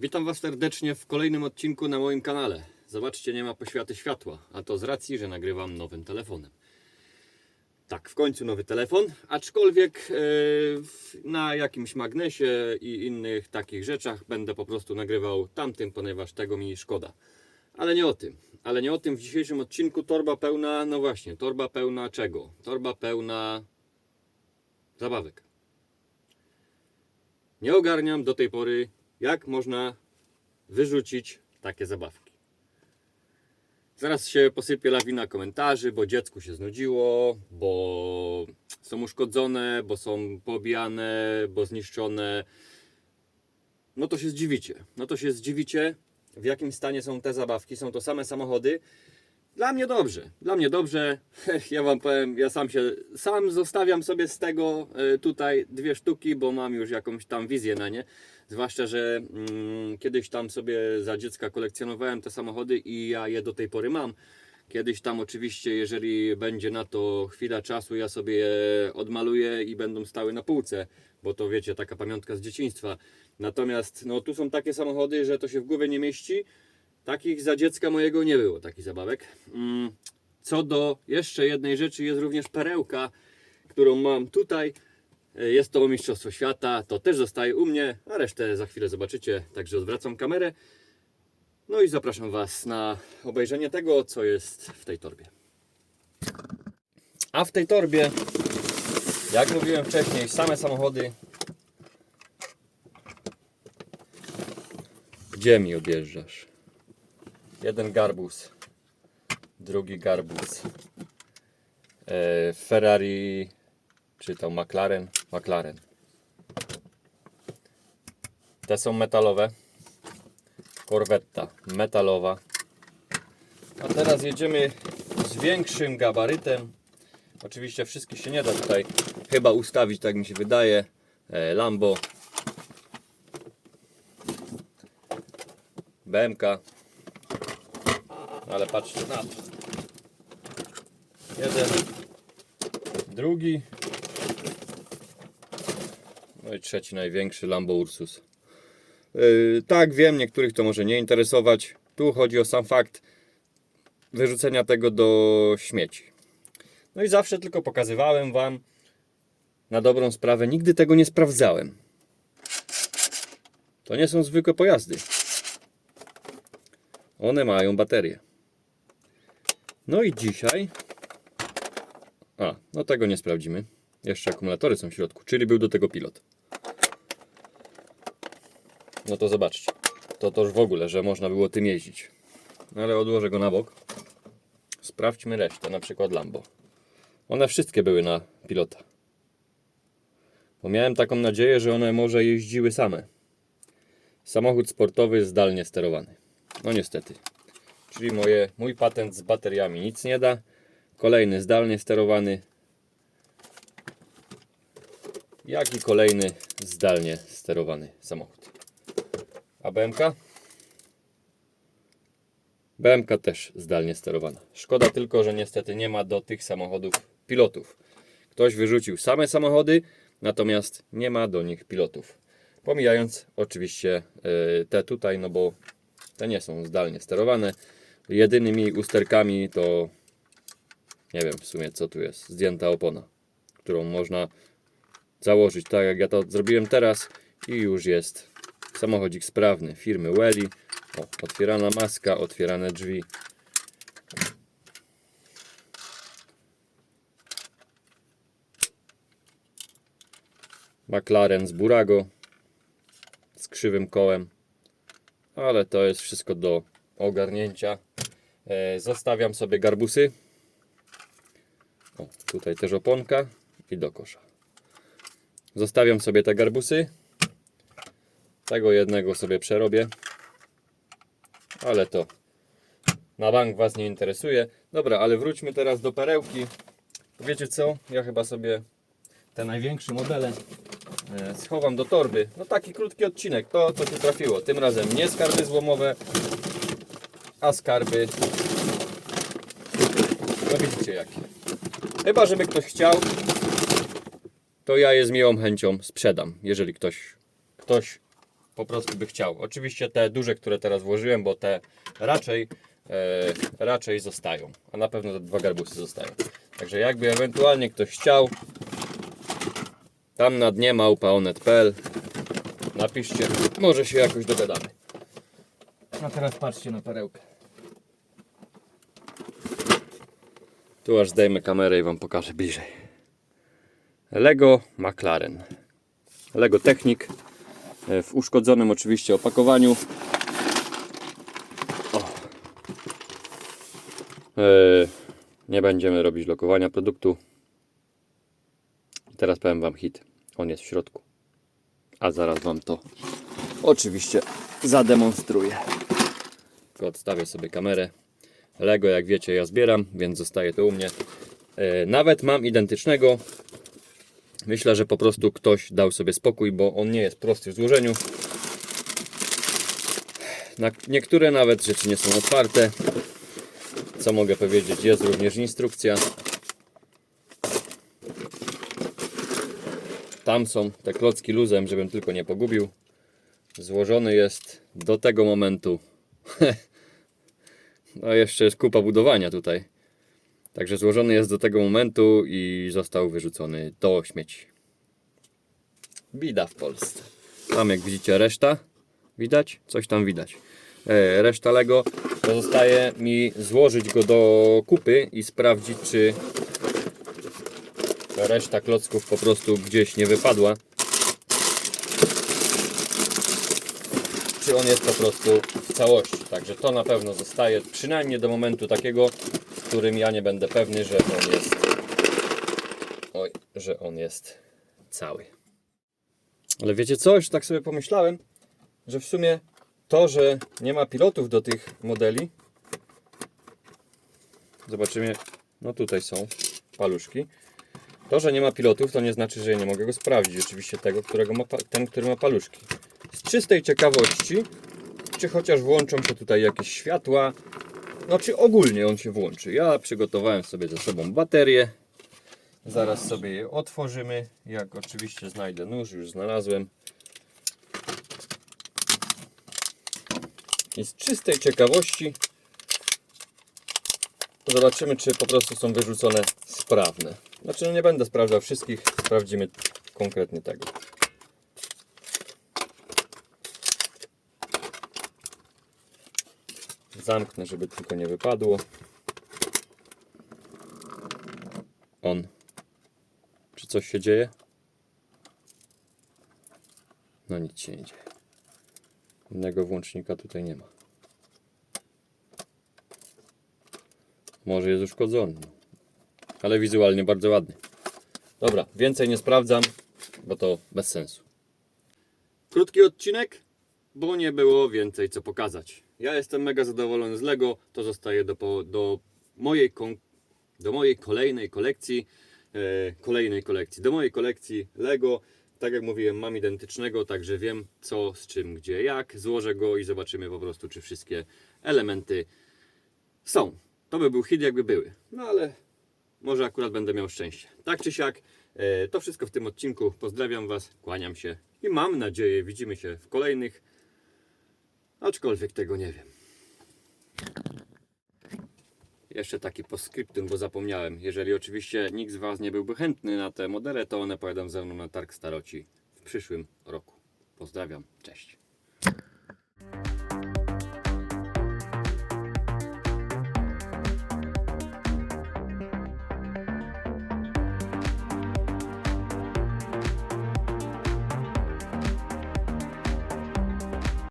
Witam Was serdecznie w kolejnym odcinku na moim kanale. Zobaczcie, nie ma poświaty światła, a to z racji, że nagrywam nowym telefonem. Tak, w końcu nowy telefon, aczkolwiek e, na jakimś magnesie i innych takich rzeczach będę po prostu nagrywał tamtym, ponieważ tego mi szkoda. Ale nie o tym. Ale nie o tym w dzisiejszym odcinku. Torba pełna, no właśnie, torba pełna czego? Torba pełna zabawek. Nie ogarniam do tej pory, jak można wyrzucić takie zabawki. Zaraz się posypie lawina komentarzy, bo dziecku się znudziło, bo są uszkodzone, bo są pobijane, bo zniszczone. No to się zdziwicie. No to się zdziwicie, w jakim stanie są te zabawki. Są to same samochody. Dla mnie dobrze, dla mnie dobrze. Ja wam powiem, ja sam się, sam zostawiam sobie z tego e, tutaj dwie sztuki, bo mam już jakąś tam wizję na nie. Zwłaszcza, że mm, kiedyś tam sobie za dziecka kolekcjonowałem te samochody i ja je do tej pory mam. Kiedyś tam oczywiście, jeżeli będzie na to chwila czasu, ja sobie je odmaluję i będą stały na półce, bo to wiecie, taka pamiątka z dzieciństwa. Natomiast no tu są takie samochody, że to się w głowie nie mieści. Takich za dziecka mojego nie było, takich zabawek. Mm, Co do jeszcze jednej rzeczy, jest również perełka, którą mam tutaj. E, Jest to Mistrzostwo Świata, to też zostaje u mnie, a resztę za chwilę zobaczycie, także odwracam kamerę. No i zapraszam Was na obejrzenie tego, co jest w tej torbie. A w tej torbie, jak mówiłem wcześniej, same samochody. Gdzie mi odjeżdżasz? Jeden garbus, drugi garbus. E, Ferrari, czy to McLaren? McLaren. Te są metalowe. Corvetta metalowa. A teraz jedziemy z większym gabarytem. Oczywiście wszystkich się nie da tutaj chyba ustawić, tak mi się wydaje. E, Lambo. BMK. Ale patrzcie na to. Jeden, drugi. No i trzeci największy Lambo Ursus. Yy, tak, wiem, niektórych to może nie interesować. Tu chodzi o sam fakt wyrzucenia tego do śmieci. No i zawsze tylko pokazywałem Wam na dobrą sprawę. Nigdy tego nie sprawdzałem. To nie są zwykłe pojazdy. One mają baterie. No i dzisiaj. A, no tego nie sprawdzimy. Jeszcze akumulatory są w środku, czyli był do tego pilot. No to zobaczcie. To to już w ogóle, że można było tym jeździć. No ale odłożę go na bok. Sprawdźmy resztę, na przykład Lambo. One wszystkie były na pilota. Bo miałem taką nadzieję, że one może jeździły same. Samochód sportowy zdalnie sterowany. No niestety. Czyli moje, mój patent z bateriami nic nie da. Kolejny zdalnie sterowany. Jak i kolejny zdalnie sterowany samochód. A BMK? BMK też zdalnie sterowana. Szkoda tylko, że niestety nie ma do tych samochodów pilotów. Ktoś wyrzucił same samochody, natomiast nie ma do nich pilotów. Pomijając oczywiście e, te tutaj, no bo te nie są zdalnie sterowane. Jedynymi usterkami to nie wiem w sumie co tu jest. Zdjęta opona, którą można założyć tak jak ja to zrobiłem teraz i już jest samochodzik sprawny firmy Welly. O, otwierana maska, otwierane drzwi. McLaren z Burago z krzywym kołem, ale to jest wszystko do ogarnięcia. E, zostawiam sobie garbusy. O, tutaj też oponka i do kosza. Zostawiam sobie te garbusy. Tego jednego sobie przerobię. Ale to na bank Was nie interesuje. Dobra, ale wróćmy teraz do perełki. Wiecie co? Ja chyba sobie te największe modele e, schowam do torby. No taki krótki odcinek, to co się trafiło. Tym razem nie skarby złomowe, a skarby no widzicie jakie. Chyba żeby ktoś chciał, to ja je z miłą chęcią sprzedam. Jeżeli ktoś, ktoś po prostu by chciał. Oczywiście te duże, które teraz włożyłem, bo te raczej, e, raczej zostają, a na pewno te dwa garbusy zostają. Także jakby ewentualnie ktoś chciał, tam na dnie małpaonet.pl napiszcie, może się jakoś dogadamy. A teraz patrzcie na perełkę. Tu aż zdejmę kamerę i Wam pokażę bliżej. Lego McLaren. Lego Technik e, w uszkodzonym oczywiście opakowaniu. E, nie będziemy robić lokowania produktu. Teraz powiem Wam hit. On jest w środku. A zaraz Wam to oczywiście zademonstruję. Tylko odstawię sobie kamerę. Lego, jak wiecie, ja zbieram, więc zostaje to u mnie. E, Nawet mam identycznego. Myślę, że po prostu ktoś dał sobie spokój, bo on nie jest prosty w złożeniu. Niektóre nawet rzeczy nie są otwarte. Co mogę powiedzieć? Jest również instrukcja. Tam są te klocki luzem, żebym tylko nie pogubił. Złożony jest do tego momentu. No jeszcze jest kupa budowania tutaj. Także złożony jest do tego momentu i został wyrzucony do śmieci. Bida w Polsce. Tam jak widzicie reszta. Widać? Coś tam widać. E, reszta Lego. Pozostaje mi złożyć go do kupy i sprawdzić czy reszta klocków po prostu gdzieś nie wypadła. On jest po prostu w całości. Także to na pewno zostaje przynajmniej do momentu takiego, w którym ja nie będę pewny, że on jest oj, że on jest cały. Ale wiecie co? Już tak sobie pomyślałem, że w sumie to, że nie ma pilotów do tych modeli zobaczymy, no tutaj są paluszki to, że nie ma pilotów, to nie znaczy, że ja nie mogę go sprawdzić. Oczywiście tego, którego ma, ten, który ma paluszki. Czystej ciekawości, czy chociaż włączą się tutaj jakieś światła, no czy ogólnie on się włączy. Ja przygotowałem sobie ze sobą baterię. Zaraz sobie je otworzymy. Jak oczywiście znajdę nóż, już znalazłem. I z czystej ciekawości Zobaczymy, czy po prostu są wyrzucone sprawne. Znaczy, no nie będę sprawdzał wszystkich, sprawdzimy konkretnie tego. Zamknę, żeby tylko nie wypadło. On. Czy coś się dzieje? No nic się nie dzieje. Innego włącznika tutaj nie ma. Może jest uszkodzony. Ale wizualnie bardzo ładny. Dobra, więcej nie sprawdzam, bo to bez sensu. Krótki odcinek, bo nie było więcej co pokazać. Ja jestem mega zadowolony z Lego. To zostaje do, do, mojej, do mojej kolejnej kolekcji. E, kolejnej kolekcji. Do mojej kolekcji Lego. Tak jak mówiłem, mam identycznego, także wiem co, z czym, gdzie, jak. Złożę go i zobaczymy po prostu, czy wszystkie elementy są. To by był hit, jakby były. No ale może akurat będę miał szczęście. Tak czy siak, e, to wszystko w tym odcinku. Pozdrawiam Was, kłaniam się i mam nadzieję, widzimy się w kolejnych. Aczkolwiek tego nie wiem. Jeszcze taki postscriptum, bo zapomniałem. Jeżeli oczywiście nikt z Was nie byłby chętny na te modele, to one pojadą ze mną na targ staroci w przyszłym roku. Pozdrawiam, cześć.